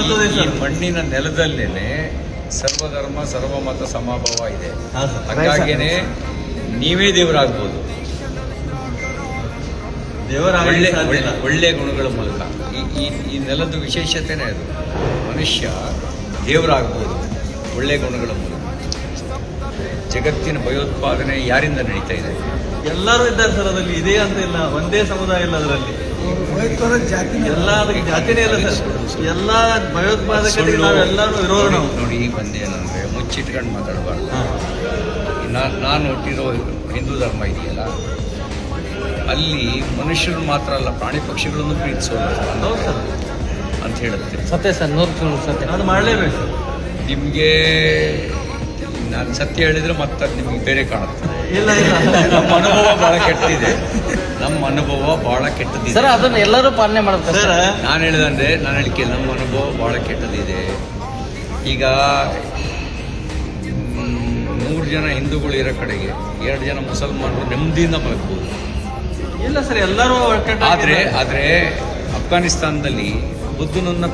ಈ ಸರ್. ಮಣ್ಣಿನ ನೆಲದಲ್ಲೇನೆ ಸರ್ವಧರ್ಮ ಸರ್ವಮತ ಸಮಭಾವ ಇದೆ. ಹಾಗಾಗಿನೇ ನೀವೇ ದೇವರಾಗ್ಬೋದು. ದೇವರ ಒಳ್ಳೆ ಗುಣಗಳ ಮೂಲಕ. ಈ ಈ ಈ ನೆಲದ ವಿಶೇಷತೆನೇ ಅದು. ಮನುಷ್ಯ ದೇವರಾಗ್ಬೋದು. ಒಳ್ಳೆ ಗುಣಗಳ ಮೂಲಕ. ಜಗತ್ತಿನ ಭಯೋತ್ಪಾದನೆ ಯಾರಿಂದ ನಡೀತಾ ಇದೆ? ಎಲ್ಲರೂ ಇದ್ದಾರೆ ಸರ್ ಅದರಲ್ಲಿ ಇದೇ ಅಂತ ಇಲ್ಲ. ಒಂದೇ ಸಮುದಾಯ ಇಲ್ಲ ಅದರಲ್ಲಿ. ಎಲ್ಲ ಅದಕ್ಕೆ ಜಾತಿನೇ ಇಲ್ಲ ಸರ್. ಎಲ್ಲ ಭಯೋತ್ಪಾದಕರಿಗೆ ನಾವು ಎಲ್ಲರೂ ವಿರೋಧ ನಾವು. ನೋಡಿ ಈಗ ಬಂದೇನಂದ್ರೆ ಮುಚ್ಚಿಟ್ಕೊಂಡು ಮಾತಾಡಬಾರ್ದು. ನಾನು ನಾನು ಹುಟ್ಟಿರೋ ಹಿಂದೂ ಧರ್ಮ ಇದೆಯಲ್ಲ ಅಲ್ಲಿ ಮನುಷ್ಯರು ಮಾತ್ರ ಅಲ್ಲ ಪ್ರಾಣಿ ಪಕ್ಷಿಗಳನ್ನು ಪ್ರೀತಿಸೋದು ಅಂತ ಹೇಳುತ್ತೆ. ಸತ್ಯ ಸರ್ ನೂರು ಸತ್ಯ. ಅದು ಮಾಡಲೇಬೇಕು ನಿಮಗೆ ನಾನು ಸತ್ಯ ಹೇಳಿದ್ರೆ ಮತ್ತೆ ಅದು ನಿಮಗೆ ಬೇರೆ ಕಾಣುತ್ತೆ. ಇಲ್ಲ ಇಲ್ಲ. ನಮ್ಮ ಅನುಭವ ಬಹಳ ಕೆಟ್ಟದಿದೆ. ನಮ್ಮ ಅನುಭವ ಬಹಳ ಕೆಟ್ಟದಿದೆ. ಸರ್ ಅದನ್ನ ಎಲ್ಲರೂ ಪಾಲನೆ ಮಾಡ್ತಾರೆ ಸರ್ ನಾನು ಹೇಳಿದಂದ್ರೆ ನಾನು ಹೇಳಿಕೆ ನಮ್ಮ ಅನುಭವ ಬಹಳ ಕೆಟ್ಟದಿದೆ. ಈಗ ಮೂರು ಜನ ಹಿಂದೂಗಳು ಇರೋ ಕಡೆಗೆ ಎರಡು ಜನ ಮುಸಲ್ಮಾನರು ನೆಮ್ಮದಿಯಿಂದ ಬದುಕಬಹುದು ಇಲ್ಲ ಸರ್ ಎಲ್ಲರೂ ಆದರೆ ಆದರೆ ಅಫ್ಘಾನಿಸ್ತಾನದಲ್ಲಿ ಬುದ್ಧನನ್ನ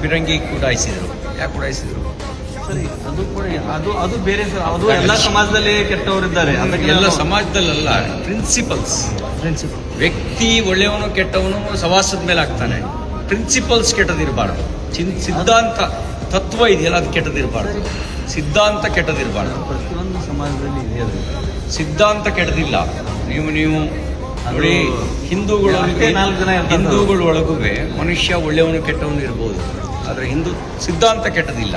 ಕೂಡ ಹಾಯಿಸಿದರು. ಯಾಕೆ ಕೂಡಾಯಿಸಿದರು ಸರಿ ಅದು ಕೂಡ ಅದು ಅದು ಬೇರೆ ಸರ್. ಅದು ಎಲ್ಲ ಸಮಾಜದಲ್ಲಿ ಕೆಟ್ಟವರಿದ್ದಾರೆ ಇದ್ದಾರೆ. ಎಲ್ಲ ನಾನು- ಸಮಾಜದಲ್ಲ ಪ್ರಿನ್ಸಿಪಲ್ಸ್ ಪ್ರಿನ್ಸಿಪಲ್ ವ್ಯಕ್ತಿ ಒಳ್ಳೆಯವನು ಕೆಟ್ಟವನು ಸವಾಸದ ಮೇಲೆ ಆಗ್ತಾನೆ. ಪ್ರಿನ್ಸಿಪಲ್ಸ್ ಕೆಟ್ಟದಿರಬಾರ್ದು. ಚಿನ್ ಸಿದ್ಧಾಂತ ತತ್ವ ಇದೆಯಲ್ಲ ಅದು ಕೆಟ್ಟದಿರಬಾರ್ದು. ಸಿದ್ಧಾಂತ ಕೆಟ್ಟದಿರಬಾರ್ದು. ಪ್ರತಿಯೊಂದು ಸಮಾಜದಲ್ಲಿ ಇದೆ ಅದು. ಸಿದ್ಧಾಂತ ಕೆಟ್ಟದಿಲ್ಲ. ನೀವು ನೀವು ನೋಡಿ. ಹಿಂದೂಗಳ ಒಳಗೂ ಮನುಷ್ಯ ಒಳ್ಳೆಯವನು ಕೆಟ್ಟವನು ಇರ್ಬೋದು. ಆದರೆ ಹಿಂದೂ ಸಿದ್ಧಾಂತ ಕೆಟ್ಟದಿಲ್ಲ.